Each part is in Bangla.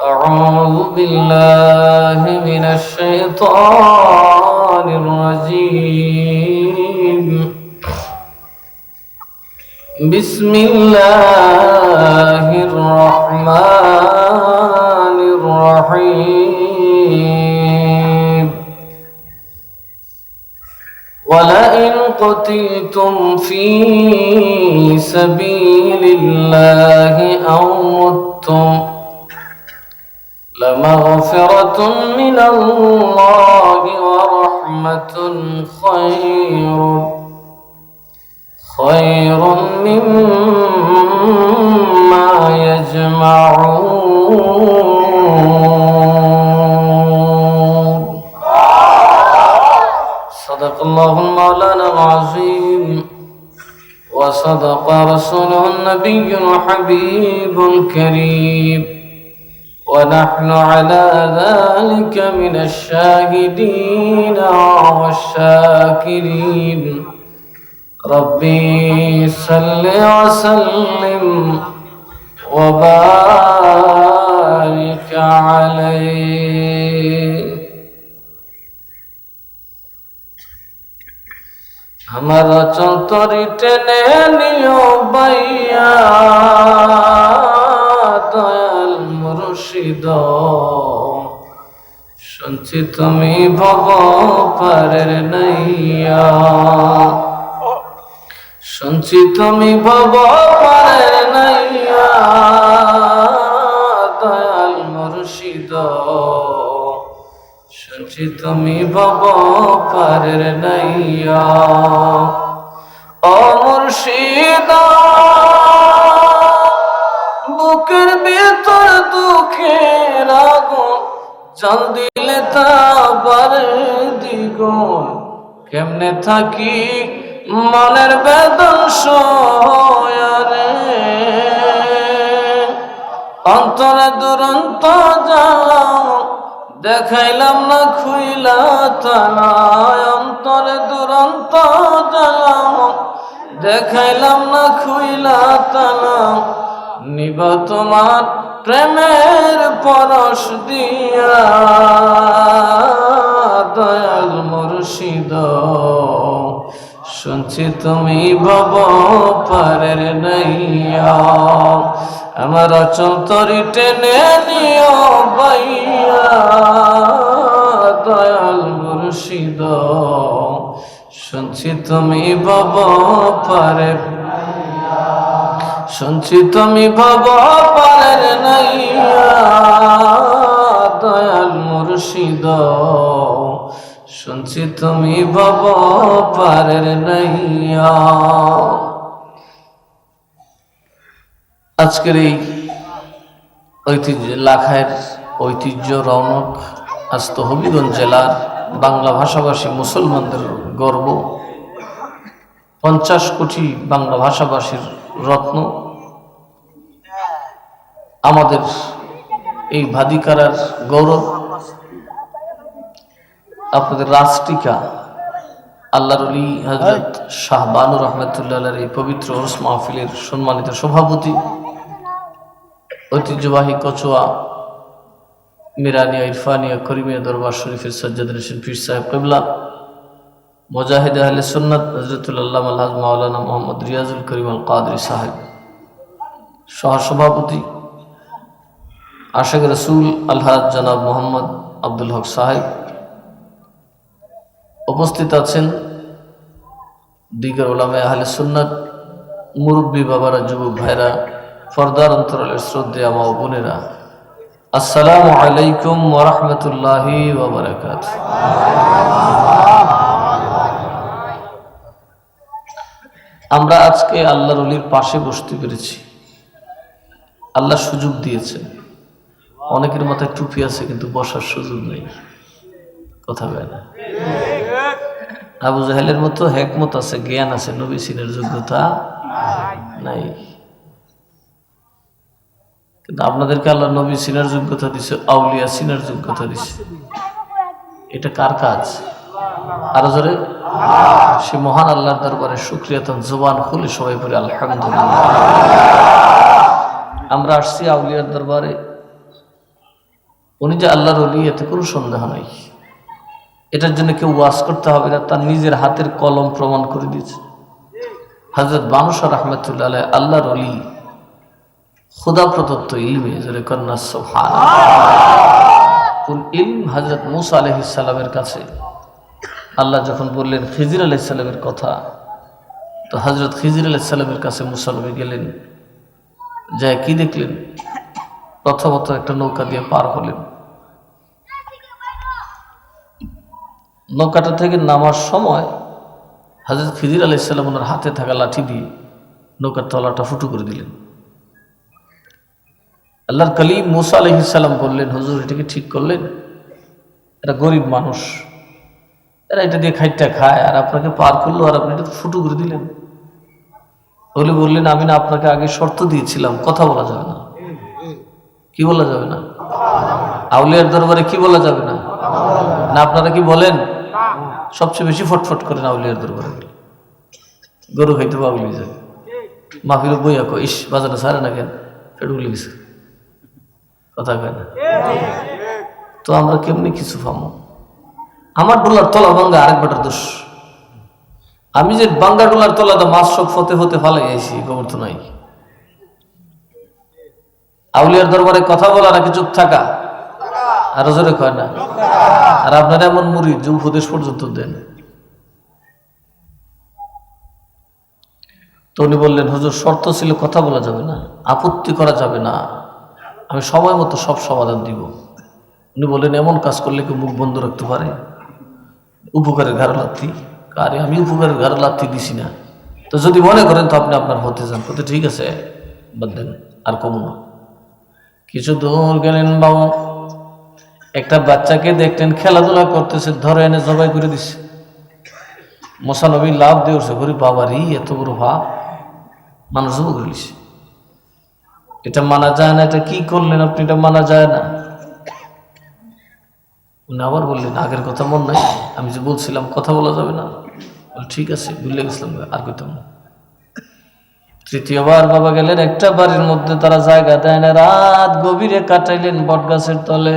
أعوذ بالله من الشيطان الرجيم. بسم الله الرحمن الرحيم. ولئن قتلتم في سبيل الله أو متم لمغفرة من الله ورحمة خير. خير مما يجمعون. صدق الله مولانا العظيم. وصدق رسوله النبي الحبيب الكريم. ونحن على ذلك من الشاهدين والشاكرين ربي صل وسلم وبارك عليه আমার চন্তরি টেনে নিও বাইয়া দয়াল মুর্শিদ শুনছি তুমি ভব পারের নাইয়া শুনছি তুমি ভব পারের দয়াল মুর্শিদ শুনছি তুমি ভব পারের নাইয়া ও বুকের ভিতর দুঃখের আগুন, জল দিলে তাবার দ্বিগুণ। কেমনে থাকি মনের বেদন সয়ারে অন্তরে দুরন্ত যাও দেখাইলাম না খুইলা তালায় অন্তরে দুরন্ত যাও দেখাইলাম না খুইলা তালাম নিব তোমার প্রেমের পরশ দিয়া। দয়াল মুর্শিদ, শুনছি তুমি ভব পারের নাইয়া। আমার অচল তরি টেনে নিও বাইয়া দয়াল মুর্শিদ, শুনছি তুমি ভব পারের শুনছি তুমি ভব পারের নাইয়া দয়াল মুর্শিদ। শুনছি তুমি ভব পারের নাইয়া আজকের এই ঐতিহ্য লাখায়ের ঐতিহ্য রৌনক আজ তো হবিগঞ্জ জেলার বাংলা ভাষাভাষী মুসলমানদের গর্ব। পঞ্চাশ কোটি বাংলা ভাষাভাষীর রত্ন আমাদের এই ভাদিকারার গৌরব, আপনাদের রাষ্ট্রিকা আল্লাহর আলী শাহ বানুর রহমতুল্লাহ এই পবিত্র ওরস মাহফিলের সম্মানিত সভাপতি, ঐতিহ্যবাহী কচুয়া, মিরানিয়া, ইরফানিয়া, করিমিয়া দরবার শরীফের সজ্জাদ রশিদ পীর সাহেব কেবলা মুজাহিদ আহলে সুন্নাত হজরতুল্লাহ আলহাজ মাওলানা মোহাম্মদ রিয়াজুল করিম আল কাদরি সাহেব। সহসভাপতি আশেখ রসুল আলহাজ জনাব মোহাম্মদ আব্দুল হক সাহেব। উপস্থিত আছেন দিগর ওলামে আহলে সুন্নাত মুরব্বী বাবারা, যুবক ভাইরা, ফরদার অন্তরালের শ্রদ্ধে আমা বোনেরা। আসসালামু আলাইকুম ওরহমতুল্লাহি ওবরাকাত আমরা আজকে আল্লাহ রলির পাশে বসতে পেরেছি। আল্লাহ সুযোগ দিয়েছেন। অনেকের মাথায় টুপি আছে, কিন্তু বসার সুযোগ নেই। কথা বলে না। আবু জাহেলের মতো হেকমত আছে, জ্ঞান আছে, নবী সিনের যোগ্যতা নাই। কিন্তু আপনাদেরকে আল্লাহ নবী সিনার যোগ্যতা দিছে, আউলিয়া সিনার যোগ্যতা দিছে। এটা কার কাজ? আরও জোরে? সে মহান আল্লাহর দরবারে শুক্রিয়া তখন জোবান খুলে সবাই পড়ে আলহামদুলিল্লাহ। আমরা আসছি আউলিয়ার দরবারে। উনি যে আল্লাহর অলি এতে কোনো সন্দেহ নাই। এটার জন্য কেউ ওয়াজ করতে হবে না, তার নিজের হাতের কলম প্রমাণ করে দিয়েছে। হজরত বানুসা রহমতুল্লাহ আলাই আল্লাহর অলি খুদা প্রদত্ত ইলমে, জোরে কন্যা সোহান ইলম হজরত মুসা আলহিসাল্লামের কাছে। আল্লাহ যখন বললেন, খিজির আলাইসাল্লামের কথা, তো হজরত খিজির আলাইসাল্লামের কাছে মুসালমে গেলেন যা কি দেখলেন? প্রথমত একটা নৌকা দিয়ে পার হলেন। নৌকাটা থেকে নামার সময় হজরত খিজির আলাইসাল্লাম ওনার হাতে থাকা লাঠি দিয়ে নৌকার তলাটা ফুটো করে দিলেন। আল্লাহর কলিম মুসা আলহিসাল্লাম বললেন, হজুর, এটাকে ঠিক করলেন? এরা গরিব মানুষ। এরা এটা দিয়ে খাইটা খায় আর আপনাকে পার করল আর আপনি এটা ফুটো করে দিলেন। বলে বললেন, আমি না আপনাকে আগে শর্ত দিয়েছিলাম, কথা বলা যাবে না। কি বলা যাবে না? আউলিয়ার দরবারে কি বলা যাবে না? না আপনারা কি বলেন? সবচেয়ে বেশি ফটফট করেন আউলিয়ার দরবারে। গরু খাইতে বাবুলি যায়। মাফির বইয়া কো ইস, বাজারে সারে না কেন? ফেট উলি গেছে। কথা কয় না? তো আমরা কেমনি কিছু পাবো আমার ডোলার তলা ভাঙ্গা আরেক বেটার দোষ। আমি যে বাঙ্গা ডোলার তলাতে মাছ সব ফতে হতে ফালাই আইছি খবর তো নাই। আউলিয়ার দরবারে কথা বলার নাকি চুপ থাকা, আরও জোরে কয় না। আর আপনারা এমন মুড়ি যে উপদেশ পর্যন্ত দেন। তো উনি বললেন, হুজুর, শর্ত ছিল কথা বলা যাবে না, আপত্তি করা যাবে না। আমি সময় মতো সব সমাধান দিব। উনি বললেন, এমন কাজ করলে কি মুখ বন্ধ রাখতে পারে? উপকারের লাত্তি আরে আমি উপকারের লাত্তি দিছি না? তো যদি মনে করেন তো আপনি আপনার হতে যান। তো ঠিক আছে, বাদ দেন, আর কম না। কিছু দূর গেলেন বাবু। একটা বাচ্চাকে দেখলেন খেলাধুলা করতেছে, ধরে এনে জবাই করে দিছে। মোসানবী লাভ দিয়েছে ঘুরি বাবারই এত বড় ভাব মানুষ এটা মানা যায় না, এটা কি করলেন আপনি? এটা মানা যায় না। উনি আবার বললেন, আগের কথা মন নাই, আমি যে বলছিলাম কথা বলা যাবে না। ঠিক আছে, ভুলে গেছিলাম, আর কইতাম তৃতীয়বার বাবা গেলেন, একটা বাড়ির মধ্যে তারা জায়গা দেয় না, রাত গভীরে কাটাইলেন বট গাছের তলে।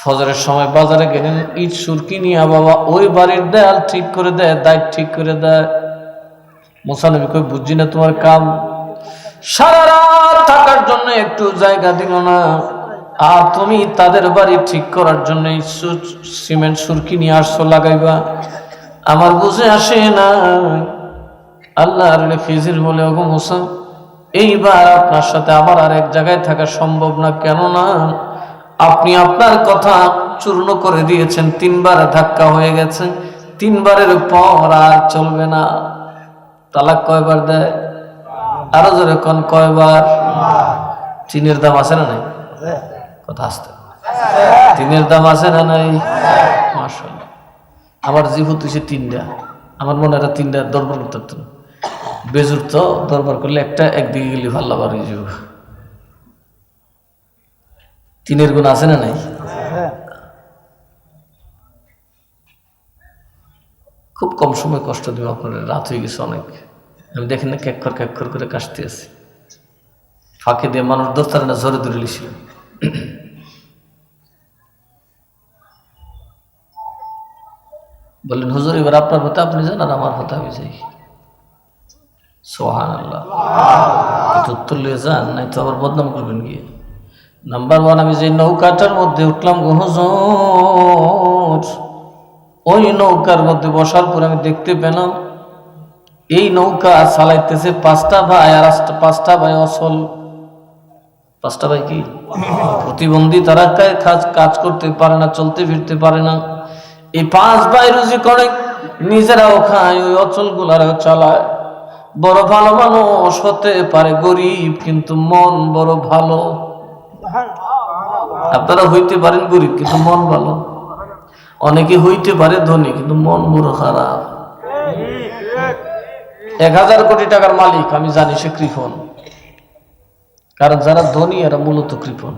ফজরের সময় বাজারে গেলেন, ইট সুরকি নিয়ে বাবা ওই বাড়ির দেয়াল ঠিক করে দেয় দায় ঠিক করে দেয়। মোসানবী কই বুঝছি না তোমার কাম। সারা রাত থাকার জন্য একটু জায়গা দিল না। আর তুমি তাদের বাড়ি ঠিক করার জন্য সিমেন্ট সুরকি নিয়ে আসছো লাগাইবা। আমার বুঝে আসে না। আল্লাহর ফিজির বলে ওগো মুসা এইবার আপনার সাথে আবার আর এক জায়গায় থাকা সম্ভব না। কেননা আপনি আপনার কথা চূর্ণ করে দিয়েছেন। তিনবার ধাক্কা হয়ে গেছে। তিনবারের পর আর চলবে না। তালাক কয়বার দেয়? আরও জোরে কোন কয়বার? চিনের দাম আছে না নাই? কথা আসতে তিনের দাম আছে না নাই? মাশাআল্লাহ। আমার জীবন তুই তিনটা। আমার মনে হয় তিনটা দরবার করতে বেজুর তো দরবার করলে একটা একদিকে গেলে ভালো হয়ে যাব। তিনের গুণ আছে না নাই? খুব কম সময় কষ্ট দিব আপনার। রাত হয়ে গেছে অনেক। আমি দেখেন না ক্যাকর ক্যাকর করে কাশতে আছি। ফাঁকে দিয়ে মানুষ দোস্তারে না জোরে ধরে বললেন হুজুর এবার আপনার হতে আপনি যান আর আমার হতে আমি যাই। সোহান আল্লাহ উত্তর লিয়ে যান নাই তো আবার বদনাম করবেন গিয়ে। নাম্বার ওয়ান আমি যে নৌকাটার মধ্যে উঠলাম গো হুজুর ওই নৌকার মধ্যে বসার পর আমি দেখতে পেলাম এই নৌকা চালাইতেছে পাঁচটা ভাই আর পাঁচটা ভাই অসল। পাঁচটা ভাই কি? প্রতিবন্ধী তারা কাজ করতে পারে না চলতে ফিরতে পারে না। এই পাঁচ ভাই রুজি করে, নিজেরাও খায়, ওই অচল গুলারাও চালায়। বড় ভালো মানুষ হতে পারে গরিব, কিন্তু মন বড় ভালো। আপনারা হইতে পারেন গরিব, কিন্তু মন ভালো। অনেকে হইতে পারে ধনী, কিন্তু মন বড় খারাপ। এক হাজার কোটি টাকার মালিক, আমি জানি সে কৃপন কারণ যারা ধনী, এরা মূলত কৃপন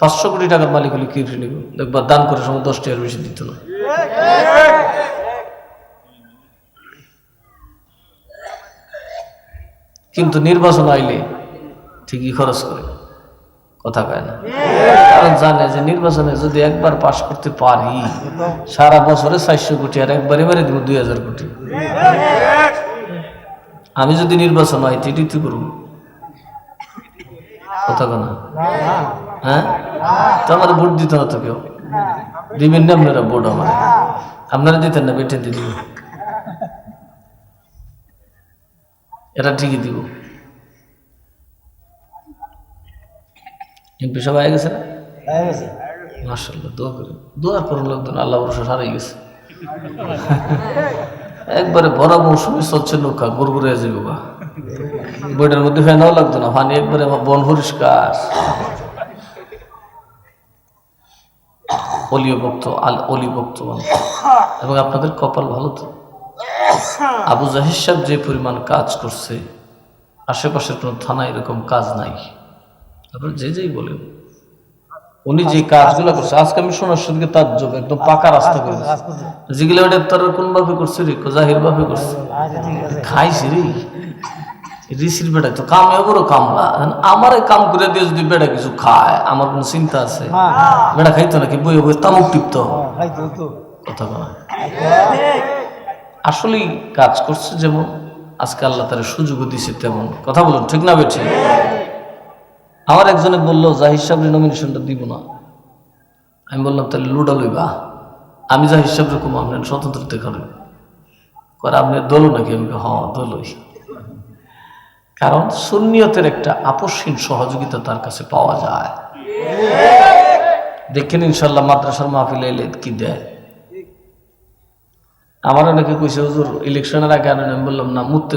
পাঁচশো কোটি টাকার মালিক হলে কি নিব? দেখবা দান করে সময় দশ টাকার বেশি দিত না। কিন্তু নির্বাচন আইলে ঠিকই খরচ করে, কথা কয় না? কারণ জানে যে নির্বাচনে যদি একবার পাশ করতে পারি, সারা বছরে চারশো কোটি আর একবারে বারে দিব দুই হাজার কোটি। আমি যদি নির্বাচন হয় তো এটি করব। কথা না? হ্যাঁ? তো আমার ভোট দিতে হতো কেউ? দিবেন না আপনারা ভোট আমার আপনারা দিতেন না বেটে দিয়ে দিব এটা ঠিকই দিব। এমপি সবাই হয়ে গেছে না? মার্শাল্লাহ দোয়া করি। দোয়ার পর লোকজন আল্লাহ ভরসা হারিয়ে গেছে। একবারে ভরা মৌসুমি চলছে নৌকা গুড়গুড়ে যাবে বা বইটার মধ্যে ফেনাও লাগতো না পানি একবারে বন পরিষ্কার। অলিও ভক্ত আল অলি ভক্ত। এবং আপনাদের কপাল ভালো তো? আবু জাহির সাহেব যে পরিমাণ কাজ করছে, আশেপাশের কোনো থানা এরকম কাজ নাই। তারপর যে যেই বলেন উনি যে কাজগুলো করছে, আজকে আমি শোনার সঙ্গে তার যোগ একদম পাকা রাস্তা করে যেগুলো ওটা তার কোন ভাবে করছে রে? জাহির ভাবে করছে। খাইছি রে? ঋষির বেটা তো কামে বড় কামলা আমার কাম করে দিয়ে যদি বেটা কিছু খায় আমার কোনো চিন্তা আছে? বেটা খাইতো নাকি? বই বই তামুক টিপতো। কথা বলা আসলেই কাজ করছে যেমন আজকে আল্লাহ তার সুযোগও দিছে তেমন। কথা বলুন ঠিক না বেঠি? আমার একজনে বলল জাহির সাহেবের নমিনেশনটা দিব না। আমি বললাম তাহলে লুডা লইবা। আমি জাহির সাহেব রকম আপনার স্বতন্ত্রতা করেন করে আপনি দলও নাকি? আমি হ দলই। কারণ সুন্নিয়তের একটা আপসহীন সহযোগিতা তার কাছে পাওয়া যায়। দেখেন ইনশাল্লাহ মাদ্রাসার মাহফিলে এলে কি দেয়? আমার অনেকে কইছে, হুজুর, ইলেকশনের আগে আমি বললাম, না, মুততে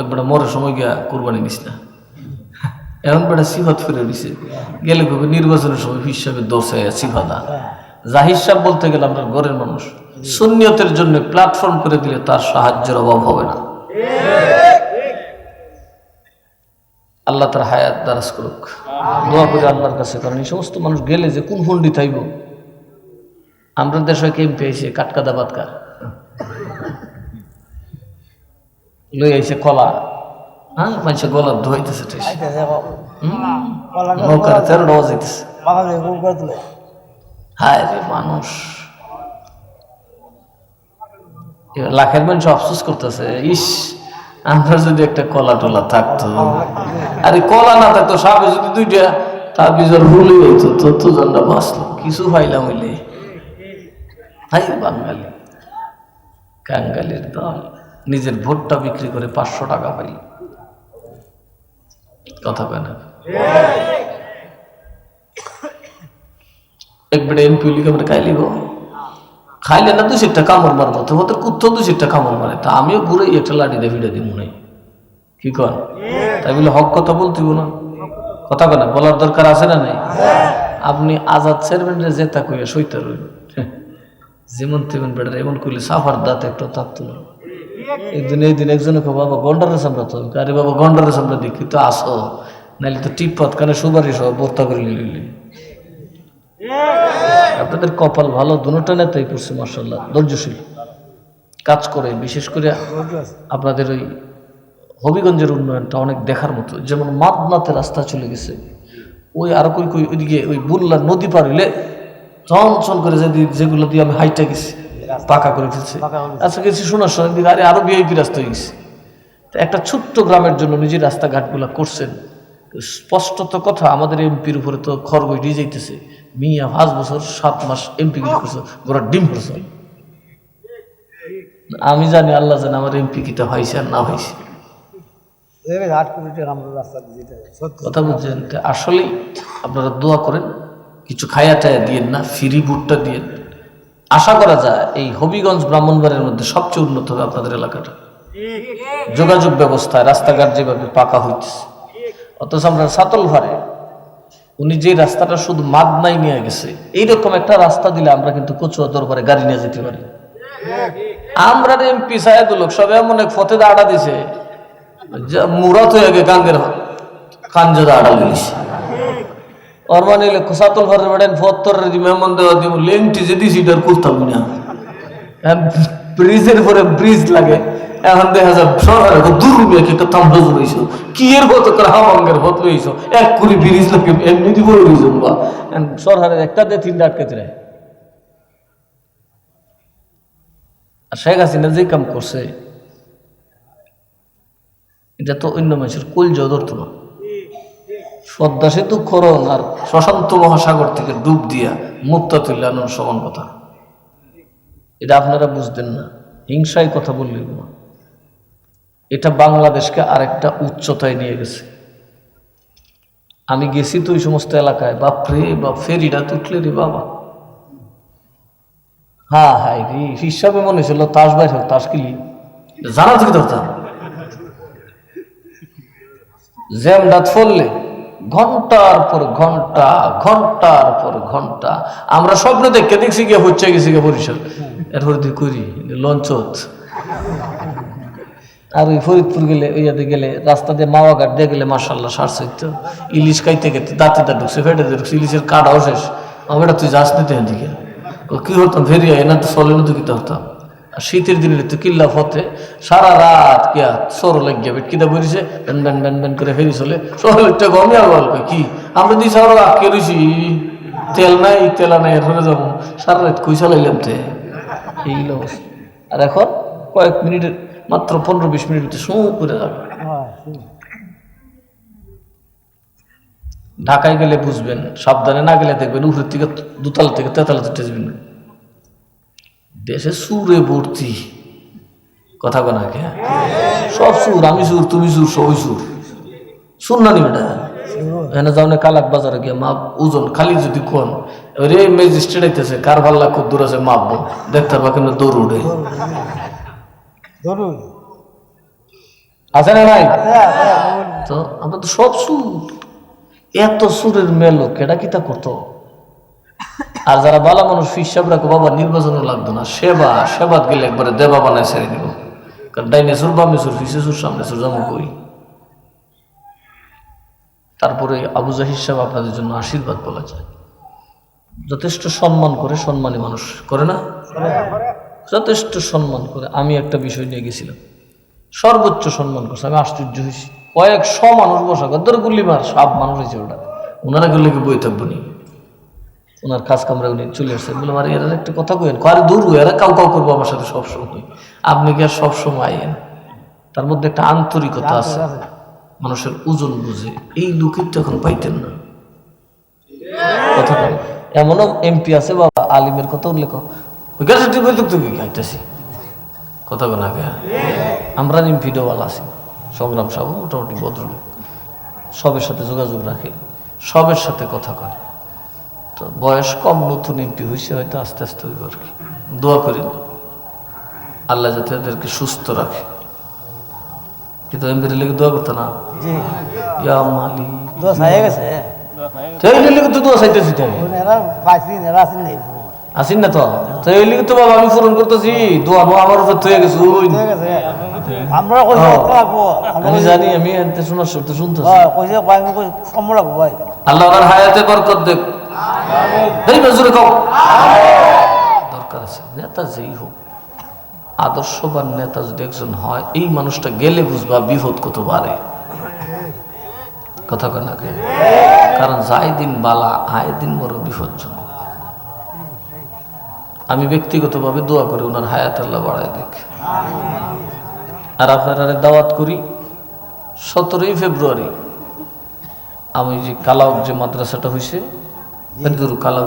একবার মরে সময় গিয়া কোরবানি নিস না। এখন বেটা সিফাত ফিরে দিছে। গেলে কবে নির্বাচনের সময় হিসাবে দোষে সিফাদা জাহির সাহেব বলতে গেলে আপনার ঘরের মানুষ। সুন্নিয়তের জন্য প্ল্যাটফর্ম করে দিলে তার সাহায্যের অভাব হবে না। আল্লাহ তার হায়াত দারাজ করুক। দোয়া করে আল্লাহর কাছে কারণ এই সমস্ত মানুষ গেলে যে কোন ফন্ডি থাইব? আমরা দেশে কেমপি আইসে? কাটকাদা বাতকা লই আইসে কলা। হ্যাঁ মানুষের গলা ধোয়াইতেছে নৌকার তেরো ডবা যাইতেছে হায় রে মানুষ। লাখের মানুষ আফসোস করতেছে। ইস আমরা যদি একটা কলা টলা থাকতো আরে কলা না থাকতো সাপে যদি দুইটা তার বিজর ভুলে যেত তো তো জন্ডা বাঁচলো কিছু পাইলাম হইলে। হাই বাঙালি কাঙ্গালির দল নিজের ভোটটা বিক্রি করে পাঁচশো টাকা পাই কথা কয় না? একবারে এমপি লিখে আমরা খাই লিব খাইলে না দুই সেটটা কামড় মারবো তো ওদের কুত্তো দুই সেটটা কামড় মারে। তা আমিও ঘুরে একটা লাঠি দিয়ে ভিড়ে দিব নাই। কি কর? তাই বলে হক কথা বলতিব না। কথা কেন বলার দরকার আছে না নাই? আপনি আজাদ চেয়ারম্যানের জেতা কইয়া সইতে রইল। যেমন তেমন বেটার, এমন করলে সাফার দাঁত একটা থাকতো না একদিন এই দিন একজনে কো বাবা, গন্ডারের সামনে তো। আরে বাবা, গন্ডারের সামনে দেখি তো আসো। নাইলে তো টিপত কানে সুপারিশ বর্তা করে নিলি। আপনাদের কপাল ভালো দুটা নেতাই করছে মার্শাল্লাহ ধৈর্যশীল। কাজ করে বিশেষ করে আপনাদের ওই হবিগঞ্জের উন্নয়নটা অনেক দেখার মতো। যেমন মাদনাতে রাস্তা চলে গেছে ওই আর কই কই ওইদিকে ওই বুল্লা নদী পার হইলে চঞ্চল করে যে যেগুলো দিয়ে আমি হাইটা গেছি পাকা করে ফেলছে। আচ্ছা গেছি শোনার সময় আরে আরও বিআইপি রাস্তা হয়ে গেছে। একটা ছোট্ট গ্রামের জন্য নিজের রাস্তাঘাটগুলো করছেন। স্পষ্টত কথা আমাদের এমপির উপরে তো দিয়ে যাইতেছে। মিয়া পাঁচ বছর সাত মাস এমপি করছে গোড়া ডিম করছে। আমি জানি আল্লাহ জানে আমার এমপি কিটা হয়েছে আর না হয়েছে। কথা বলছেন তো আসলেই আপনারা দোয়া করেন কিছু খায়া টায়া দিয়েন না ফ্রি বুটটা দিয়েন। আশা করা যায় এই হবিগঞ্জ ব্রাহ্মণবাড়ির মধ্যে সবচেয়ে উন্নত হবে আপনাদের এলাকাটা। যোগাযোগ ব্যবস্থা রাস্তাঘাট যেভাবে পাকা হইতেছে। অথচ আমরা সাতল ভারে উনি যে রাস্তাটা শুধু মাদনাই নিয়ে গেছে, এইরকম একটা রাস্তা দিলে আমরা কিন্তু কচুয়া দরবারে গাড়ি নিয়ে যেতে পারি। আমরা এমপি সাহেব লোক সব এমন এক ফতে আড়া দিছে। মুরাত হয়ে গে গাঙ্গের কাঞ্জা আড়া দিছে ওর মানে সাতল ঘরের বেড়েন ফত্তর মেমন দেওয়া দিব, লেংটি যে দিছি এটার করতাম না। ব্রিজের পরে ব্রিজ লাগে। এখন দেখা যায় কি এর এক কুড়ি এমনি দিব বা একটা দিয়ে তিনটা আর শেখ হাসিনা যে কাম করছে, এটা তো অন্য মানুষের কুল ধরতো না। সেতু খরণ আর প্রশান্ত মহাসাগর থেকে ডুব দিয়া মুক্তা তুলে আনার সমান কথা। এটা আপনারা বুঝতেন না। হিংসায় কথা বললেন না। এটা বাংলাদেশকে আরেকটা উচ্চতায় নিয়ে গেছে। আমি গেছি তো ওই সমস্ত এলাকায়। বাপরে, বাপ, ফেরিটা তুটলে রে বাবা। হ্যাঁ হ্যাঁ রে হিসাবে মনে ছিল তাস বাইর হোক, তাস কিলি জানা থেকে ধরতাম জ্যাম দাঁত ফললে ঘণ্টার পর ঘণ্টা, ঘণ্টার পর ঘণ্টা। আমরা স্বপ্ন দেখে দেখছি গিয়ে হচ্ছে গেছি গিয়ে বরিশাল। এরপর দিয়ে করি, লঞ্চত। আর ওই ফরিদপুর গেলে ওইয়াতে গেলে, রাস্তা দিয়ে মাওয়া ঘাট দিয়ে গেলে মার্শাল্লাহ সারছে তো ইলিশ খাইতে খেতে দাঁতে দা ঢুকছে, ফেটে ঢুকছে, ইলিশের কাটাও শেষ। আমার তুই যাস নিতে দিকে কি হতাম ফেরিয়া এনা তো চলে না কিতে হতাম। আর শীতের দিনে তো কিল্লা ফতে, সারা রাত কিয়া সর লাগিয়া বেট কিতা বলিছে ব্যান ব্যান ব্যান ব্যান করে ফেরি চলে। শহরটা গমে কই কি? আমরা দুই সারা আটকে রয়েছি তেল নাই, তেলা নাই এরপরে যাব। সারা রাত কই চালাইলাম তে? এই অবস্থা। আর এখন কয়েক মিনিটের মাত্র পনেরো বিশ মিনিট শু করে যাবে। ঢাকায় গেলে বুঝবেন, সাবধানে না গেলে দেখবেন উপরের থেকে দুতলা থেকে তেতলা উঠে যাবেন। দেশে সুরে ভর্তি। কথা কোনা কে সব সুর, আমি সুর, তুমি সুর, সবই সুর। শুন না নিবে এনে যাও না কালাক বাজারে গিয়ে মাপ, ওজন খালি যদি কোন। রে ম্যাজিস্ট্রেট আইতেছে কার ভাল্লা খুব দূর আছে মাপবো দেখতে পাবা কেন দৌড় উঠে। ধরুন আছে না নাই? তো আমরা তো সব সুর এত সুরের মেলো কেডা কিতা করতো আর যারা বালা মানুষ বাবা নির্বাচনও লাগতো না সেবা সেবাত গেলে একবারে দেবা বানায় ছেড়ে দিব। কারণ ডাইনে সুর বামে সুর ফিসে সুর সামনে সুর যেমন করি তারপরে আবু জাহির সাহেব আপনাদের জন্য আশীর্বাদ বলা যায়। যথেষ্ট সম্মান করে সম্মানী মানুষ করে না। যথেষ্ট সম্মান করে আমি একটা বিষয় নিয়ে গেছিলাম। সর্বোচ্চ সম্মান করছে আমি আশ্চর্য হয়েছি। কয়েকশো মানুষ বসা কদ্দর গুল্লি মার সব মানুষ হয়েছে ওটা ওনারা গেলে কি বই থাকব নি ওনার কাজ কামরা উনি চলে আসছে। বলে আমার এরা একটা কথা কইেন কারে দূর হয়ে এরা কাউ কাউ করব আমার সাথে সবসময়। আপনি কি আর সবসময় আইয়েন? তার মধ্যে একটা আন্তরিকতা আছে। মানুষের ওজন বুঝে। এই লোকের তো এখন পাইতেন না। কথা এমনও এমপি আছে বাবা আলিমের কথা উল্লেখ ওই গাছে টিপে তো খাইতেছি কথা বল আমরা এমপিডওয়ালা আছি। সংগ্রাম সাহু মোটামুটি ভদ্রলোক। সবের সাথে যোগাযোগ রাখে সবের সাথে কথা কয়। তো বয়স কম নতুন এমপি হয়েছে হয়তো আস্তে আস্তে হইব আর কি। দোয়া করি আল্লাহ যাতে এদেরকে সুস্থ রাখে। কিন্তু এমপির লেগে দোয়া করতো না? ইয়া মালি। হয়ে গেছে। তো লেগে তো দোয়া চাইতেছি তো আসেন না তো? তো এই লেগে তো বাবা আমি পূরণ করতেছি। দোয়া নো আমার উপর থয়ে গেছে আমরা হ্যাঁ। রাখব আমি জানি আমি এতে শোনার সত্য শুনতেছি। হ্যাঁ কইছে ভাই আমি কই সম্ম রাখব ভাই। আল্লাহ হায়াতে বরকত দেখ এই কও। দরকার আছে নেতা যেই হোক আদর্শবান নেতা যদি একজন হয় এই মানুষটা গেলে বুঝবা বিপদ কত বাড়ে। কথা কয় না কারণ যাই দিন বালা আয় দিন বড় বিপজ্জনক। আমি ব্যক্তিগতভাবে দোয়া করি ওনার হায়াত আল্লাহ বাড়ায় দেখ আর আপনারা দাওয়াত করি সতেরোই ফেব্রুয়ারি আমি যে কালাওক যে মাদ্রাসাটা হয়েছে দূর কালা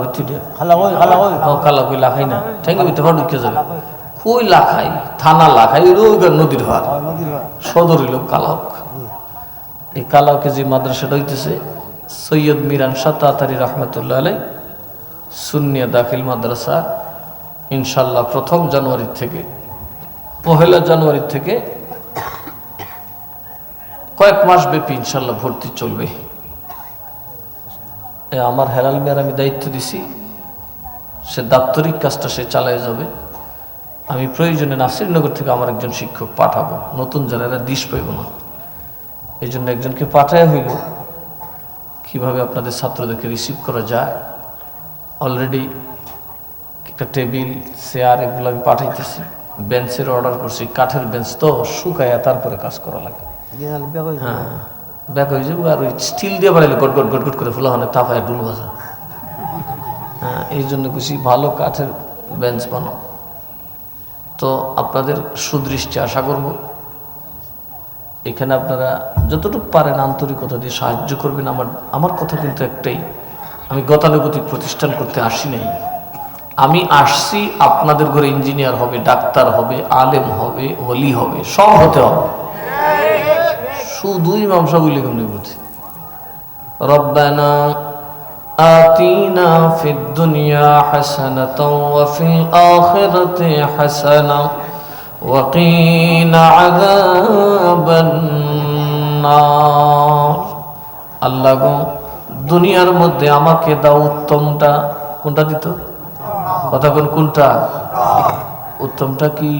কালা কই লাখাই না ঠেঙ্গে যাবে? কই লাখাই? থানা লাখাই নদীর হার হয় হয় সদর হইল এই কালাউকে যে মাদ্রাসাটা হইতেছে সৈয়দ মিরান সাতাতারি রহমতুল্লাহ আলাই সুন্নিয়া দাখিল মাদ্রাসা ইনশাল্লাহ প্রথম জানুয়ারি থেকে, পহেলা জানুয়ারি থেকে কয়েক মাস ব্যাপী ইনশাল্লাহ ভর্তি চলবে। আমার হেলাল মিয়ার আমি দায়িত্ব দিছি, সে দাপ্তরিক কাজটা সে চালায় যাবে। আমি প্রয়োজনে নাসিরনগর থেকে আমার একজন শিক্ষক পাঠাবো, নতুন যারা দিশ পাইব না। এই জন্য একজনকে পাঠায় হইল, কীভাবে আপনাদের ছাত্রদেরকে রিসিভ করা যায়। অলরেডি একটা টেবিল চেয়ার এগুলো আমি পাঠাইতেছি। বেঞ্চের অর্ডার করছি কাঠের বেঞ্চ তো শুকায়া তারপরে কাজ করা লাগে। হ্যাঁ ব্যাক হয়ে যাব আর ওই স্টিল দিয়ে বাড়াইলে গট গট গট গট করে ফুলা হয় তাপায় ডুল ভাজা। হ্যাঁ এই জন্য খুশি ভালো কাঠের বেঞ্চ বানাও। তো আপনাদের সুদৃষ্টি আশা করব এখানে আপনারা যতটুকু পারেন আন্তরিকতা দিয়ে সাহায্য করবেন। আমার আমার কথা কিন্তু একটাই আমি গতানুগতিক প্রতিষ্ঠান করতে আসি নাই। আমি আসছি আপনাদের ঘরে ইঞ্জিনিয়ার হবে ডাক্তার হবে আলেম হবে হলি হবে সব হতে হবে শুধু ইমাম সাহেব উল্লেখ কেমনি বলছি রব্বানা آتينا في الدنيا حسنة وفي الآخرة حسنة وقينا عذاب النار আল্লাহ গো দুনিয়ার মধ্যে আমাকে দাও উত্তমটা কোনটা দিত কথা কোন কোনটা? উত্তমটা কি?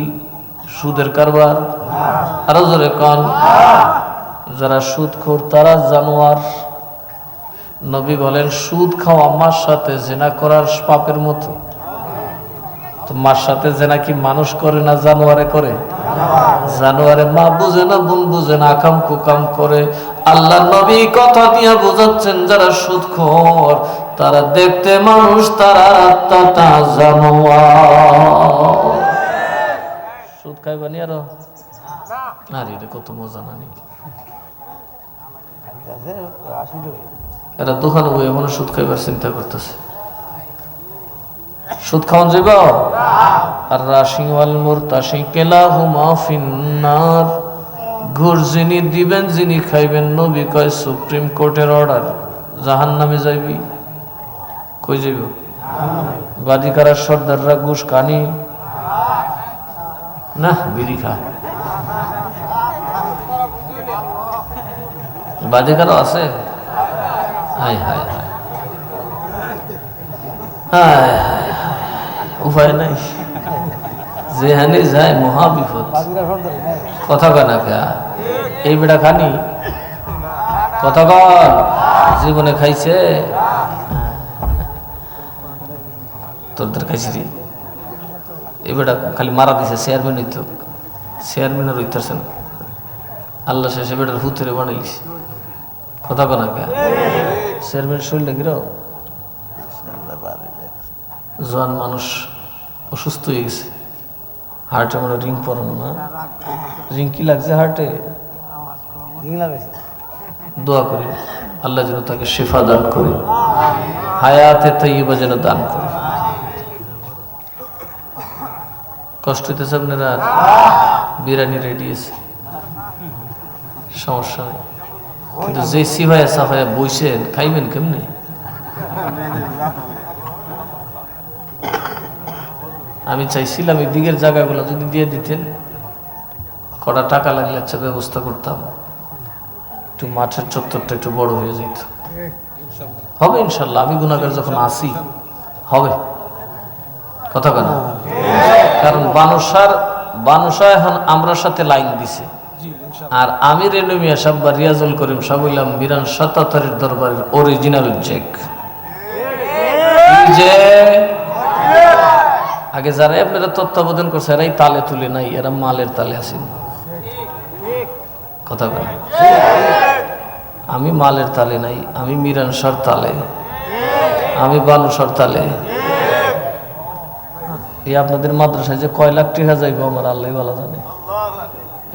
সুদের কারবার? আরও জোরে কন। যারা সুদ খোর, তারা জানোয়ার। নবী বলেন, সুদ খাওয়া মার সাথে জেনা করার পাপের মতো। মার সাথে জেনা কি মানুষ করে না জানোয়ারে করে? জানোয়ারে মা বুঝে না, বোন বুঝে না, আকাম কুকাম করে। আল্লাহ নবী কথা দিয়ে বোঝাচ্ছেন, যারা সুদখোর তারা দেখতে মানুষ, তারা আত্মাটা জানোয়ার। সুদ আরও? আরে কত মজা আশি টাকা। এরা দোকানে বই মনে সুদ খাইবার চিন্তা করতেছে। সুদ খাওয়ান যাইব? আর রাশি মুরতাশি কেলা হুমা ফিন্নার। ঘুর যিনি দিবেন, যিনি খাইবেন, নবী কয়, সুপ্রিম কোর্টের অর্ডার জাহান নামে যাইবি? কই যাইব? বাদিকারা সর্দাররা ঘুষ কানি না, বিড়ি খা। বাদিকারও আছে? হায় হায় হায়। উপায় নাই। যেখানে যায় মহা বিপদ বাকিরা সর্দার নাই। কথা কয় না কে? এই বেটা খানি? কথা কর জীবনে খাইছে? তোদের খাইছি রে এই বেটা খালি মারা দিছে চেয়ারম্যান হইতো চেয়ারম্যানের হইতেছে না। আল্লাহ শেষে বেটার হুতুরে বানাইলিস কথা কয় না চেয়ারম্যান শরীরটা গিরাও জোয়ান মানুষ অসুস্থ হয়ে গেছে। হার্টে মানে রিং পরানো না। রিং কি লাগছে হার্টে। দোয়া করি, আল্লাহ যেন তাকে শেফা দান করে, হায়াতে তৈবা যেন দান করে। কষ্ট হইতেছে আপনারা? বিরিয়ানি রেডি আছে। সমস্যা নেই। কিন্তু যে সিভাইয়া সাফাইয়া বইছেন, খাইবেন কেমনি? আমি চাইছিলাম এই দিকের জায়গাগুলো যদি দিয়ে দিতেন, কটা টাকা লাগলে আচ্ছা ব্যবস্থা করতাম। একটু মাঠের চত্বরটা একটু বড় হয়ে যেত। হবে ইনশাল্লাহ, আমি গুণাগার যখন আসি হবে। কথা কেন কারণ বানসার, বানসা এখন আমরার সাথে লাইন দিছে। আর আমি রেনু মিয়া রিয়াজুল করিম সাহেব হইলাম মিরান সাতাত্তরের দরবারের অরিজিনাল চেক যে, আগে যারা আপনারা তত্ত্বাবধান করছে, এরাই তালে তুলে নাই, এরা মালের তালে আসেন কথা বলে আমি মালের তালে নাই, আমি মিরান সার তালে, আমি বানুসার তালে। এই আপনাদের মাদ্রাসায় যে কয় লাখ টাকা যাইবো আমার আল্লাহ বলা জানে।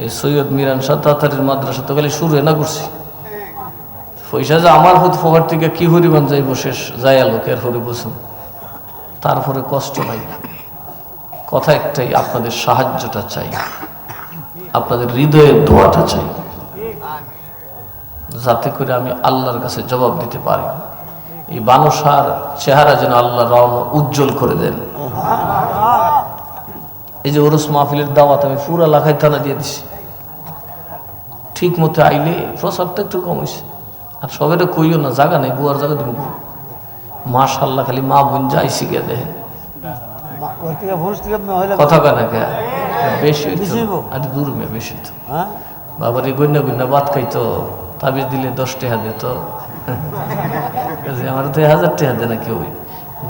এই সৈয়দ মিরান সার তাতারির মাদ্রাসা তো খালি শুরু না করছি। পয়সা যে আমার হুত ফোকার থেকে কি হরিবান যাইব শেষ, যাই লোকের হরি বসুন তারপরে কষ্ট নাই। কথা একটাই, আপনাদের সাহায্যটা চাই। আপনাদের হৃদয়ের দোয়াটা চাই। যাতে করে আমি আল্লাহর কাছে জবাব দিতে পারি। এই বানসার চেহারা যেন আল্লাহ রং উজ্জ্বল করে দেন। এই যে ওরস মাহফিলের দাওয়াত আমি পুরো এলাকায় থানা দিয়ে দিছি। ঠিক মতো আইলে প্রসাদটা একটু কম হয়েছে আর সবাইটা কইও না জায়গা নেই বুয়ার জায়গা দিব মাশাল্লাহ খালি মা বোন যাই শিখে হইলে কথা কেন কে? বেশি? আর দূর মে বেশি তো হ্যাঁ? বাবার এই গন্যা গন্যা ভাত খাইতো। তাবিজ দিলে দশ টাকা দিত কাজে আমার তো হাজার টাকা দেয় না কেউ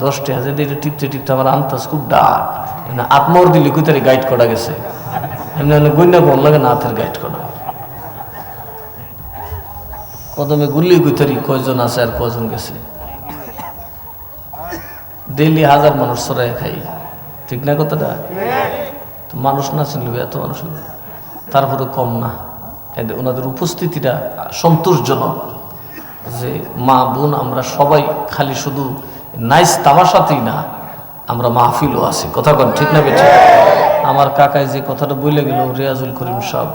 দশটি হাজার দিয়ে টিপতে টিপতে আমার আন্তাজ খুব ডাক। আত্মর দিলি কুতারে গাইড করা গেছে? এমনি অনেক গন্যা কোন লাগে না হাতের গাইড করা। প্রথমে গুল্লি কুতারি কয়জন আছে আর কয়জন গেছে? ডেইলি হাজার মানুষ সরাই খাই। ঠিক না কথাটা? তো মানুষ না চিনলে এত মানুষ। তারপরে কম না। এদের- ওনাদের উপস্থিতিটা সন্তোষজনক যে মা বোন আমরা সবাই খালি শুধু নাইস তামাশাতেই না আমরা মাহফিলও আছি। কথা কন ঠিক না বেঠিক? আমার কাকায় যে কথাটা বলে গেল রিয়াজুল করিম সাহেব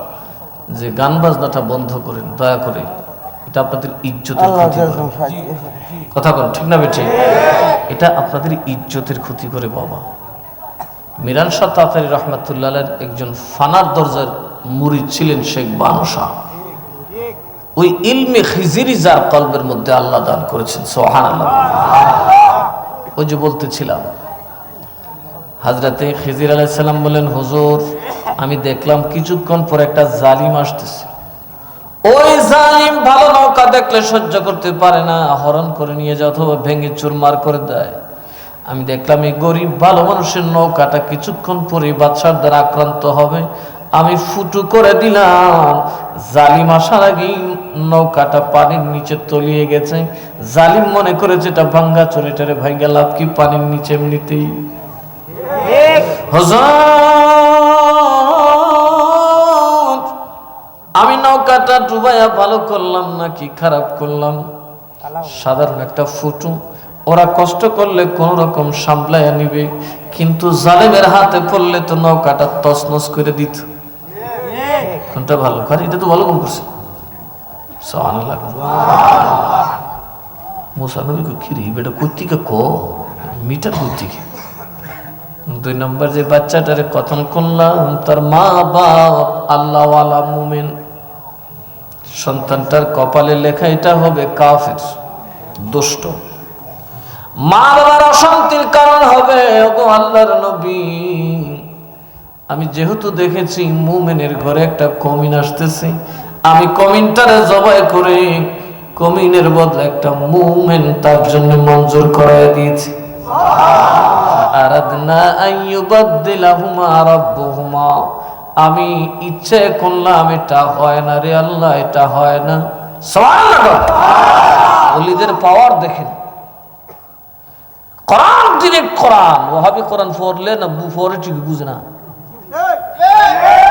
যে গান বাজনাটা বন্ধ করেন দয়া করে এটা আপনাদের ইজ্জতের ক্ষতি করে। কথা বল ঠিক না বেঠে এটা আপনাদের ইজ্জতের ক্ষতি করে বাবা। মিরান শাহ তাতারি রহমাতুল্লাহ একজন ফানার দরজার মুরিদ ছিলেন শেখ বানু শাহ। ওই ইলমে খিজিরি যার কলবের মধ্যে আল্লাহ দান করেছেন সোহান ওই যে বলতেছিলাম, হাজরাতে খিজির আলাইসাল্লাম বলেন, হুজুর, আমি দেখলাম কিছুক্ষণ পর একটা জালিম আসতেছে। ওই জালিম ভালো নৌকা দেখলে সহ্য করতে পারে না, হরণ করে নিয়ে যায় অথবা ভেঙে চুরমার করে দেয়। আমি দেখলাম এই গরিব ভালো মানুষের নৌকাটা কিছুক্ষণ পরে বাদশার দ্বারা আক্রান্ত হবে। আমি ফুটু করে দিলাম। জালিম আসার আগেই নৌকাটা পানির নিচে তলিয়ে গেছে। জালিম মনে করে যেটা ভাঙ্গা চরিটারে ভাই গেলাম কি পানির নিচে এমনিতেই? আমি নৌকাটা ডুবাইয়া ভালো করলাম নাকি খারাপ করলাম? সাধারণ একটা ফুটু, ওরা কষ্ট করলে কোন রকম সামলাইয়া নিবে, কিন্তু জালেমের হাতে পড়লে তো নৌকাটা তছনছ করে দিত। কোনটা ভালো? কারণ এটা তো ভালো কোন করছে? সুবহানাল্লাহ। মুসা নবী কো কি রে বেটা কর্তিকা ক? মিটার কর্তিকা দুই নম্বর যে বাচ্চাটারে কথন করলাম, তার মা বাপ আল্লাহওয়ালা মুমিন। সন্তানটার কপালে লেখা এটা হবে কাফের, দুষ্ট। মা বাবার অশান্তির কারণ হবে, ওগো আল্লাহর নবী। আমি যেহেতু দেখেছি মুমেনের ঘরে একটা কমিন আসতেছে, আমি কমিনটারে জবাই করে কমিনের বদলে একটা মুমেন তার জন্য মঞ্জুর করায় দিয়েছি। আমি ইচ্ছে করলাম এটা হয় না রে আল্লাহ, এটা হয় না। ওলিদের পাওয়ার দেখেন। কোরআন ডিরেক্ট কোরআন ওহাবি কোরআন পড়লে না পড়ে ঠিক বুঝে না। Amém!